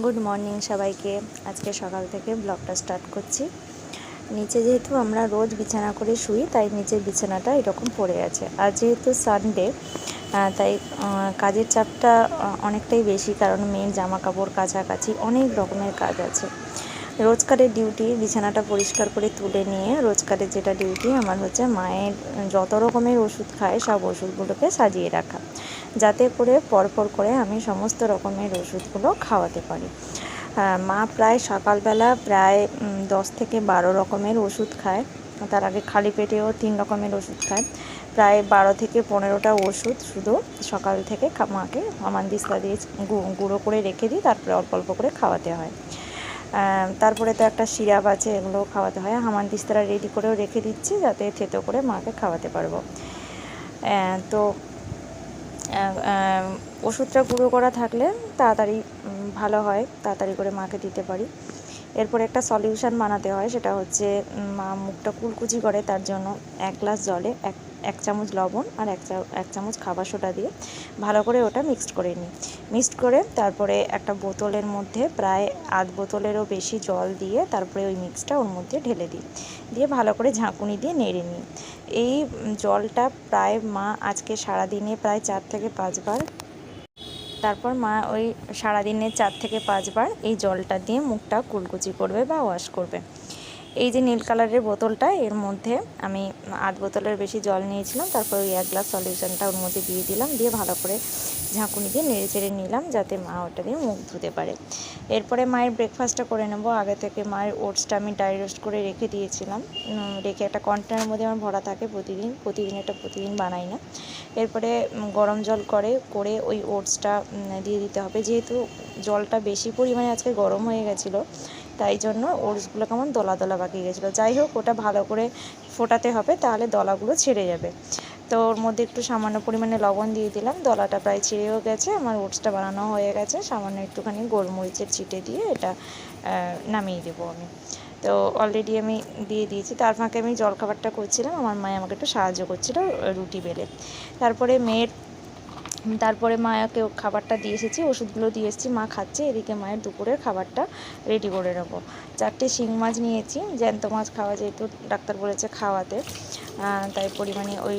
Good morning সবাইকে। আজকে সকাল থেকে ব্লগটা স্টার্ট করছি। নিচে যেহেতু আমরা রোজ বিছানা করে শুই, তাই নিচের বিছানাটা এরকম পড়ে আছে। আর যেহেতু সানডে তাই কাজের চাপটা অনেকটাই বেশি কারণ মেয়ের জামা কাপড় কাছাকাছি অনেক রকমের কাজ আছে। রোজকারের ডিউটি বিছানাটা পরিষ্কার করে তুলে নিয়ে রোজকারের যেটা ডিউটি আমার হচ্ছে মায়ের যত রকমের ওষুধ খায়, সব ওষুধগুলোকে সাজিয়ে রাখা। যাতে করে পরপর করে আমি সমস্ত রকমের ওষুধগুলো খাওয়াতে পারি। মা প্রায় সকালবেলা প্রায় দশ থেকে বারো রকমের ওষুধ খায়। তার আগে খালি পেটেও তিন রকমের ওষুধ খায়। প্রায় বারো থেকে পনেরোটা ওষুধ শুধু সকাল থেকে মাকে আমার দিস্তা দিয়ে গুঁড়ো করে রেখে দিই, তারপরে অল্প অল্প করে খাওয়াতে হয়। তারপরে তো একটা সিরাপ আছে, এগুলো খাওয়াতে হয়। হামান দিস্তারা রেডি করেও রেখে দিচ্ছি, যাতে থেতো করে মাকে খাওয়াতে পারব। তো ওষুধটা গুঁড়ো করা থাকলে তাড়াতাড়ি ভালো হয়, তাড়াতাড়ি করে মাকে দিতে পারি। এরপর একটা সলিউশন বানাতে হয়, সেটা হচ্ছে মা মুখটা কুলকুচি করে, তার জন্য এক গ্লাস জলে এক এক চামচ লবণ আর এক এক চামচ খাবার সোডা দিয়ে ভালো করে ওটা মিক্সড করে নিই। মিক্সড করে তারপরে একটা বোতলের মধ্যে প্রায় আধ বোতলেরও বেশি জল দিয়ে তারপরে ওই মিক্সটা ওর মধ্যে ঢেলে দিই। দিয়ে ভালো করে ঝাঁকুনি দিয়ে নেড়ে নিই। এই জলটা প্রায় মা আজকে সারাদিনে প্রায় চার থেকে পাঁচবার তারপর মা ওই সারাদিনে চার থেকে পাঁচবার এই জলটা দিয়ে মুখটা কুলকুচি করবে বা ওয়াশ করবে। এই যে নীল কালারের বোতলটা, এর মধ্যে আমি আধ বোতলের বেশি জল নিয়েছিলাম, তারপর ওই এক গ্লাস সলিউশনটা ওর মধ্যে দিয়ে দিলাম, দিয়ে ভালো করে ঝাঁকুনি দিয়ে নেড়ে চেড়ে নিলাম যাতে মা ওটা দিয়ে মুখ ধুতে পারে। এরপরে মায়ের ব্রেকফাস্টটা করে নেব। আগে থেকে মায়ের ওটসটা আমি ডাই রোস্ট করে রেখে দিয়েছিলাম। রেখে একটা কন্টেনারের মধ্যে আমার ভরা থাকে প্রতিদিন প্রতিদিন এটা প্রতিদিন বানাই না। এরপরে গরম জল করে করে ওই ওটসটা দিয়ে দিতে হবে। যেহেতু জলটা বেশি পরিমাণে আজকে গরম হয়ে গেছিল তাই জন্য ওটসগুলো কেমন দলা দলা পাকিয়ে গেছিল। যাই হোক, ওটা ভালো করে ফোটাতে হবে, তাহলে দলাগুলো ছেড়ে যাবে। তো ওর মধ্যে একটু সামান্য পরিমাণে লবণ দিয়ে দিলাম, দলাটা প্রায় ছেড়েও গেছে, আমার ওটসটা বানানো হয়ে গেছে, সামান্য একটুখানি গোলমরিচের ছিটে দিয়ে এটা নামিয়ে দেবো আমি। তো অলরেডি আমি দিয়ে দিয়েছি, তার ফাঁকে আমি জলখাবারটা করছিলাম, আমার মায়ে আমাকে একটু সাহায্য করছিল রুটি বেলে। তারপরে মেয়ের তারপরে মায়াকে খাবারটা দিয়ে এসেছি, ওষুধগুলো দিয়ে এসেছি, মা খাচ্ছে, এদিকে মায়ের দুপুরের খাবারটা রেডি করে নেব। চারটে শিং মাছ নিয়েছি, জ্যান্ত মাছ খাওয়া যেহেতু ডাক্তার বলেছে খাওয়াতে তাই পরিমাণে ওই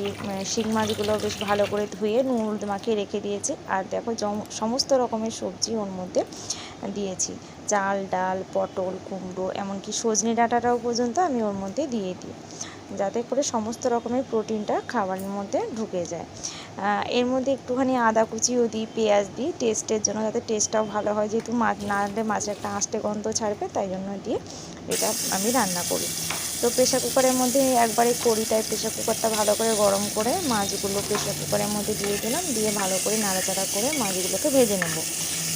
শিং মাছগুলো বেশ ভালো করে ধুয়ে নুন মাখিয়ে রেখে দিয়েছি। আর দেখো সমস্ত রকমের সবজি ওর মধ্যে দিয়েছি। চাল, ডাল, পটল, কুমড়ো, এমনকি সজনে ডাঁটাটাও পর্যন্ত আমি ওর মধ্যে দিয়ে দিই। যাতে করে সমস্ত রকমের প্রোটিনটা খাবারের মধ্যে ঢুকে যায়। এর মধ্যে একটুখানি আদা কুচিও দিই, পেঁয়াজ দিই টেস্টের জন্য যাতে টেস্টটাও ভালো হয়। যেহেতু মাছ না দিলে মাছের একটা আঁশটে গন্ধ ছাড়বে, তাই জন্য দিয়ে এটা আমি রান্না করি। তো প্রেশার কুকারের মধ্যে একবারে করি, তাই প্রেশার কুকারটা ভালো করে গরম করে মাছগুলো প্রেশার কুকারের মধ্যে দিয়ে দিলাম। দিয়ে ভালো করে নাড়াচাড়া করে মাছগুলোকে ভেজে নেব।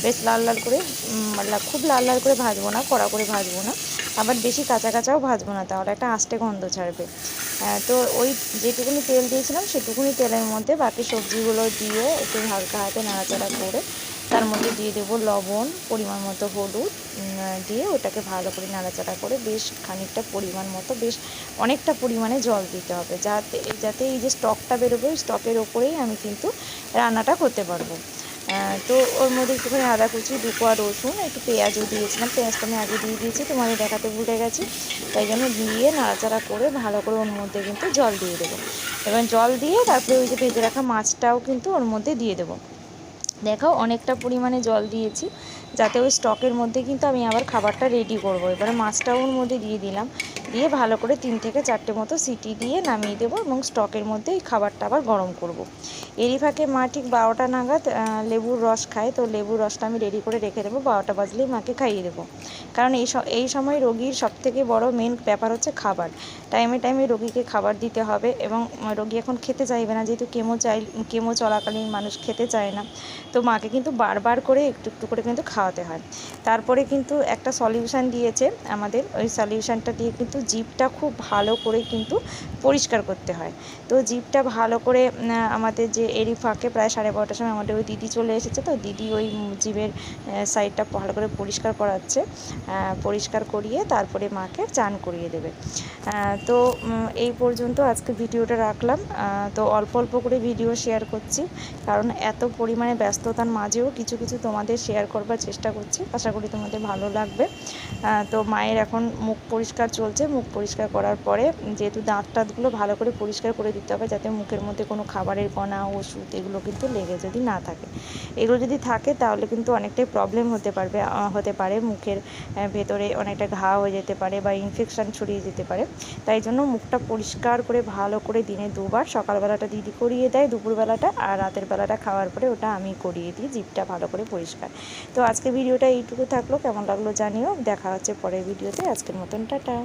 বেশ লাল লাল করে উম, খুব লাল লাল করে ভাজবো না কড়া করে ভাজবো না। আবার বেশি কাঁচা কাঁচাও ভাজবো না তাহলে একটা আষ্টে গন্ধ ছাড়বে। তো ওই যেটুকুনি তেল দিয়েছিলাম সেটুকুনি তেলের মধ্যে বাকি সবজিগুলো দিয়ে একটু হালকা হাতে নাড়াচাড়া করে তার মধ্যে দিয়ে দেবো লবণ পরিমাণ মতো হলুদ দিয়ে ওটাকে ভালো করে নাড়াচাড়া করে বেশ খানিকটা পরিমাণ মতো বেশ অনেকটা পরিমাণে জল দিতে হবে যাতে যাতে এই যে স্টকটা বেরোবে ওই স্টকের ওপরেই আমি কিন্তু রান্নাটা করতে পারব। তো ওর মধ্যে একটুখানি আদা কুচি, দু কোয়া রসুন, একটু পেঁয়াজও দিয়েছিলাম। পেঁয়াজটা আমি আগে দিয়ে দিয়েছি, তোমাদের দেখাতে ভুলে গেছি। তাই জন্য দিয়ে নাড়াচাড়া করে ভালো করে ওর মধ্যে কিন্তু জল দিয়ে দেবো। এবার জল দিয়ে তারপরে ওই যে ভেজে রাখা মাছটাও কিন্তু ওর মধ্যে দিয়ে দেবো। দেখাও অনেকটা পরিমাণে জল দিয়েছি। যাতে ওই স্টকের মধ্যে কিন্তু আমি আবার খাবারটা রেডি করব। এবারে মাছটাও ওর মধ্যে দিয়ে দিলাম। দিয়ে ভালো করে তিন থেকে চারটে মতো সিটি দিয়ে নামিয়ে দেবো এবং স্টকের মধ্যে এই খাবারটা আবার গরম করব। এরই ফাঁকে মা ঠিক বারোটা নাগাদ লেবুর রস খায়। তো লেবুর রসটা আমি রেডি করে রেখে দেবো। বারোটা বাজলেই মাকে খাইয়ে দেবো। কারণ এই এই সময় রোগীর সবথেকে বড় মেন ব্যাপার হচ্ছে খাবার। টাইমে টাইমে রোগীকে খাবার দিতে হবে এবং রোগী এখন খেতে চাইবে না। যেহেতু কেমো চাই, কেমো চলাকালীন মানুষ খেতে চায় না। তো মাকে কিন্তু বারবার করে একটু একটু করে কিন্তু খাওয়াতে হয়। তারপরে কিন্তু একটা সলিউশন দিয়েছে আমাদের। ওই সলিউশনটা দিয়ে কিন্তু জিপটা খুব ভালো করে কিন্তু পরিষ্কার করতে হয়। তো জিপটা ভালো করে আমাদের যে এরই ফাঁকে প্রায় সাড়ে বারোটার সময় আমাদের ওই দিদি চলে এসেছে তো, দিদি ওই জিভের সাইডটা ভালো করে পরিষ্কার করাচ্ছে। পরিষ্কার করিয়ে তারপরে মাকে চান করিয়ে দেবে। তো এই পর্যন্ত আজকে ভিডিওটা রাখলাম। তো অল্প অল্প করে ভিডিও শেয়ার করছি। কারণ এত পরিমাণে ব্যস্ততার মাঝেও কিছু কিছু তোমাদের শেয়ার করবার চেষ্টা করছি। আশা করি তোমাদের ভালো লাগবে। তো মায়ের এখন মুখ পরিষ্কার চলছে। মুখ পরিষ্কার করার পরে যেহেতু দাঁত টাঁতগুলো ভালো করে পরিষ্কার করে দিতে হবে যাতে মুখের মধ্যে কোনো খাবারের কণা, ওষুধ এগুলো কিন্তু লেগে যদি না থাকে। এগুলো যদি থাকে তাহলে কিন্তু অনেকটাই প্রবলেম হতে পারবে হতে পারে। মুখের ভেতরে অনেকটা ঘা হয়ে যেতে পারে বা ইনফেকশান ছড়িয়ে যেতে পারে। তাই জন্য মুখটা পরিষ্কার করে ভালো করে দিনে দুবার সকালবেলাটা দিদি করিয়ে দেয়, দুপুরবেলাটা আর রাতের বেলাটা খাওয়ার পরে ওটা আমি করিয়ে দিই, জিভটা ভালো করে পরিষ্কার। তো আজকে ভিডিওটা এইটুকু থাকল। কেমন লাগল জানিও। দেখা হচ্ছে পরের ভিডিওতে। আজকের মতন টাটা।